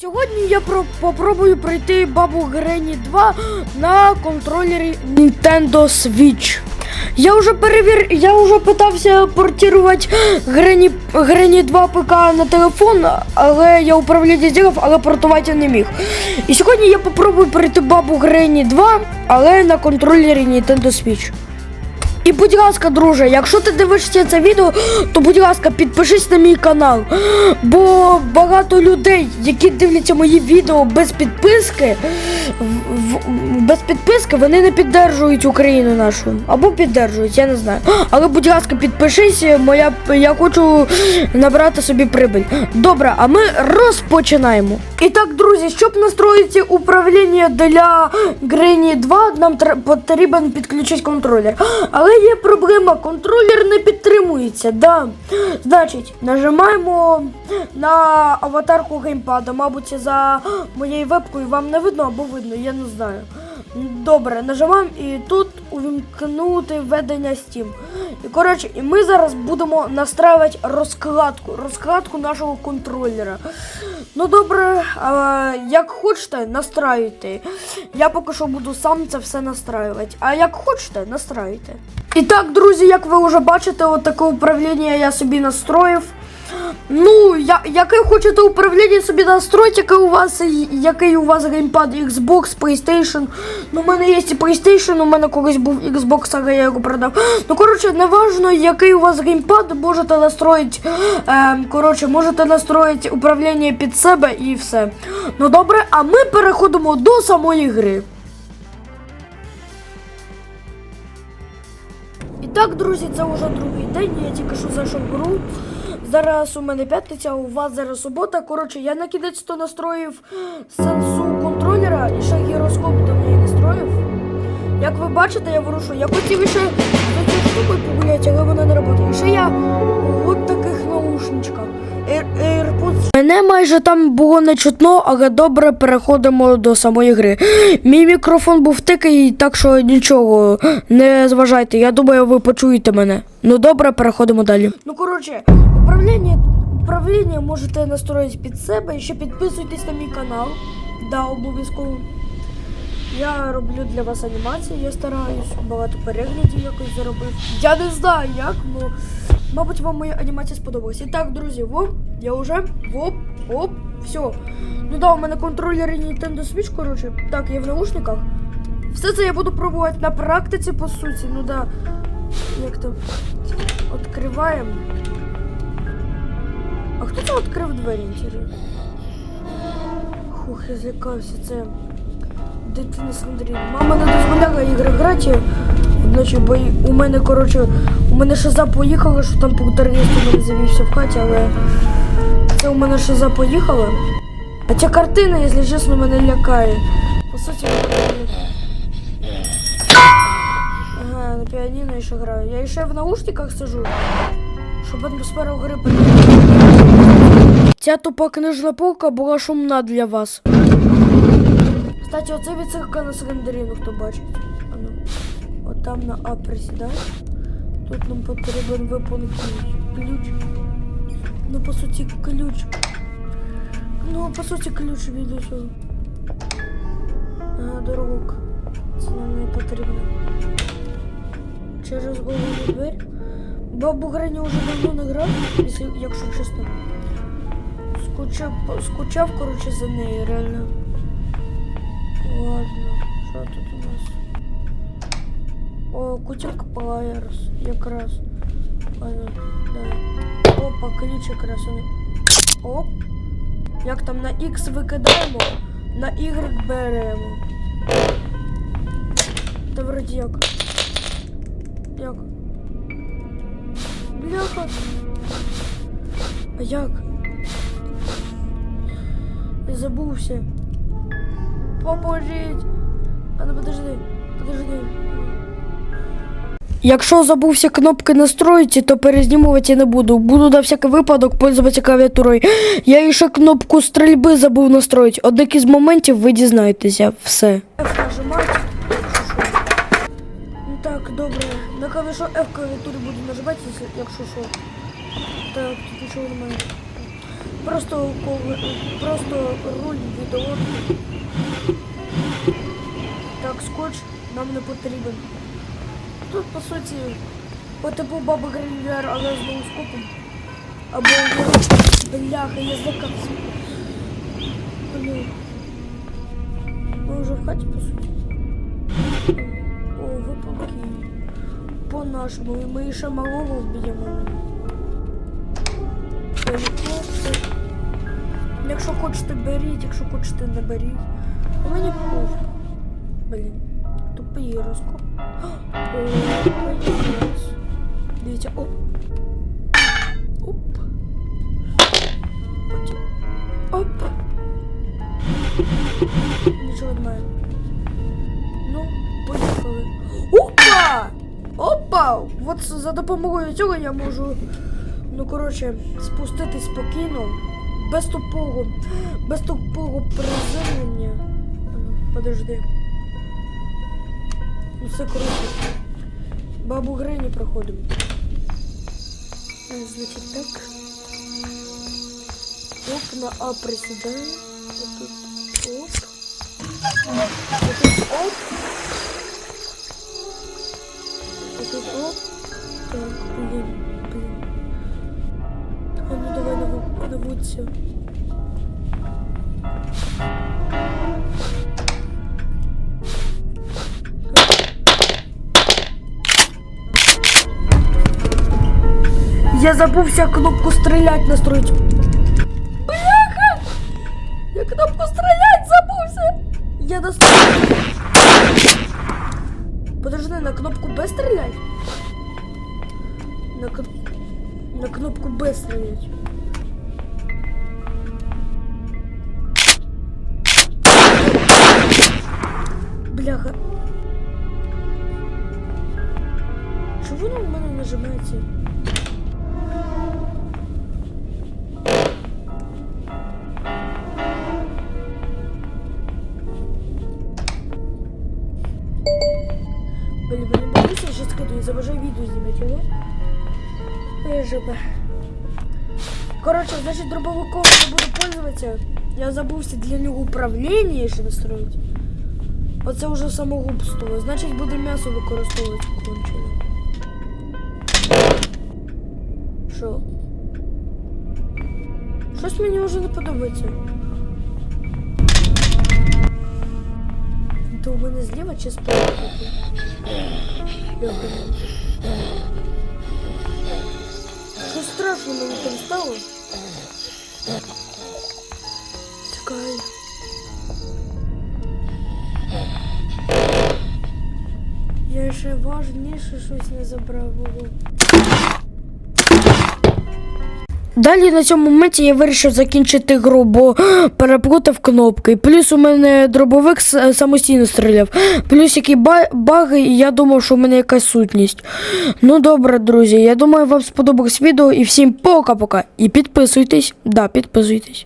Сьогодні я про- попробую пройти бабу Грені 2 на контролері Nintendo Switch. Я вже перевір, я вже питався портувати Грені, Грені 2 ПК на телефон, але я управління зробив, але портувати не міг. І сьогодні я попробую пройти бабу Грені 2, але на контролері Nintendo Switch. І будь ласка, друже, якщо ти дивишся це відео, то будь ласка, підпишись на мій канал. Бо багато людей, які дивляться мої відео без підписки, без підписки вони не піддержують Україну нашу. Або піддержують, я не знаю. Але будь ласка, підпишись, моя, я хочу набрати собі прибиль. Добре, а ми розпочинаємо. І так, друзі, щоб настроїти управління для Грені 2, нам потрібен підключити контролер. Але є проблема, контролер не підтримується. Да. Значить, нажимаємо на аватарку геймпада. Мабуть, за моєю вебкою вам не видно або видно, я не знаю. Добре, нажимаємо і тут увімкнути введення Steam. І коротше, і ми зараз будемо настраювати розкладку, розкладку нашого контролера. Ну добре, а, як хочете, настраюйте. Я поки що буду сам це все настраювати. А як хочете, настраюйте. І так, друзі, як ви вже бачите, от таке управління я собі настроїв. Ну, я, яке хочете управління собі настроїти, яке у вас, який у вас геймпад Xbox, PlayStation. Ну, у мене є і PlayStation, у мене колись був Xbox, але я його продав. Ну, коротше, неважно, який у вас геймпад, можете настроїти, е, коротше, можете настроїти управління під себе і все. Ну добре, а ми переходимо до самої гри. Так, друзі, це вже другий день. Я тільки що зайшов в гру. Зараз у мене п'ятниця, у вас зараз субота. Коротше, я на кінець то настроїв сенсу контролера і ще гіроскоп до неї настроїв. Як ви бачите, я ворушу. Я хотів ще до цю штукою погуляти, але вона не працює. І ще я у от таких наушничках. Мене майже там було не чутно, але добре переходимо до самої гри. Мій мікрофон був тикий, так що нічого, не зважайте. Я думаю, ви почуєте мене. Ну добре, переходимо далі. Ну коротше, управління, управління можете настроїти під себе і ще підписуйтесь на мій канал. Да, обов'язково. Я роблю для вас анімації, я стараюсь, багато переглядів якось заробив. Я не знаю як, ну мабуть, вам моя анімація сподобалась. І так, друзі, воп, я вже воп, оп, все. Ну да, у мене контролер і Nintendo Switch, коротше. Так, я в наушниках. Все це я буду пробувати на практиці, по суті. Ну да. Як то відкриваємо. А хто це відкрив двері, інтересно? Хух, я злякався, це дитина з. Мама не дозволяла ігри грати вночі, бо у мене, коротше, у мене шиза поїхала, що там полтергейст мене завівся в хаті, але це у мене шиза поїхала. А ця картина, якщо чесно, мене лякає. По суті, Ага, на піаніно ще граю. Я ще в наушниках сижу, щоб атмосфера гри Ця тупа книжна полка була шумна для вас. Кстати, оце відсилка на Срендеріну, хто бачить. Там на А присідай. Тут нам потрібен виповнити ключ. Ну, по суті, ключ. Ну, по суті, ключ від усього. Ага, дорогок. Це нам не потрібно. Через голову двері. Бабу Грені вже давно не грав, якщо чесно. Скучав, скучав, коротше, за нею, реально. Ладно, що тут у нас? О, кутілка Палаєрс, якраз. Ладно, да. Опа, ключ якраз. Оп. Як там на X викидаємо, на Y беремо. Та вроді як. Як? Бляха. А як? Я забувся. Поможіть. А ну подожди, подожди. Якщо забувся кнопки настроїти, то перезнімувати не буду. Буду на всякий випадок пользуватися клавіатурою. Я ще кнопку стрільби забув настроїти. Однак із моментів ви дізнаєтеся все. F нажимати. Ну так, добре. На клавішу F клавіатурі буду нажимати, якщо- що. Так, тут нічого немає. Просто просто руль відео. Так, скотч нам не потрібен. Тут, по суті, по типу баби Грильяр, але з ноускопом. Або бляха, я. Блін. Ми вже в хаті, по суті. О, випалки. По-нашому. І ми ще малого вб'ємо. Якщо хочете беріть, якщо хочете не беріть. У мені пуф. Блін. Тупий розкоп. Дивіться, оп. Оп. Потім. Оп. Нічого немає. Ну, поїхали. Опа! Опа! От за допомогою цього я можу, ну коротше, спуститись спокійно, без тупого, без тупого приземлення. Подожди. Все коротше. Бабу Грені проходимо. Е, Значить так. Оп, на А присідаємо. Отут оп. Отут оп. Отут оп. Так, блін, блін. А ну давай наву- наводься. Я забувся кнопку стрілять настроїть. Бляха! Я кнопку стрілять забувся! Я настроїть. Подожди, на кнопку Б стрілять? На, кн... на кнопку Б стрілять. Бляха. Чого воно в мене нажимається? Снимать, его. Я жопа. Короче, значит, дробовиком я буду пользоваться. Я забувся для нього управління ще настроїти. Оце вже самогубство. Значить, буде м'ясо використовувати кончено. Що? Щось мені вже не подобається. мене зліва чи справа? Я блін. Що страшно мені там стало? Чекай. Я ще важніше щось не забрав. Далі на цьому моменті я вирішив закінчити гру, бо переплутав кнопки. Плюс у мене дробовик самостійно стріляв. Плюс які баги, і я думав, що у мене якась сутність. Ну добре, друзі, я думаю, вам сподобалось відео і всім пока-пока. І підписуйтесь. Да, підписуйтесь.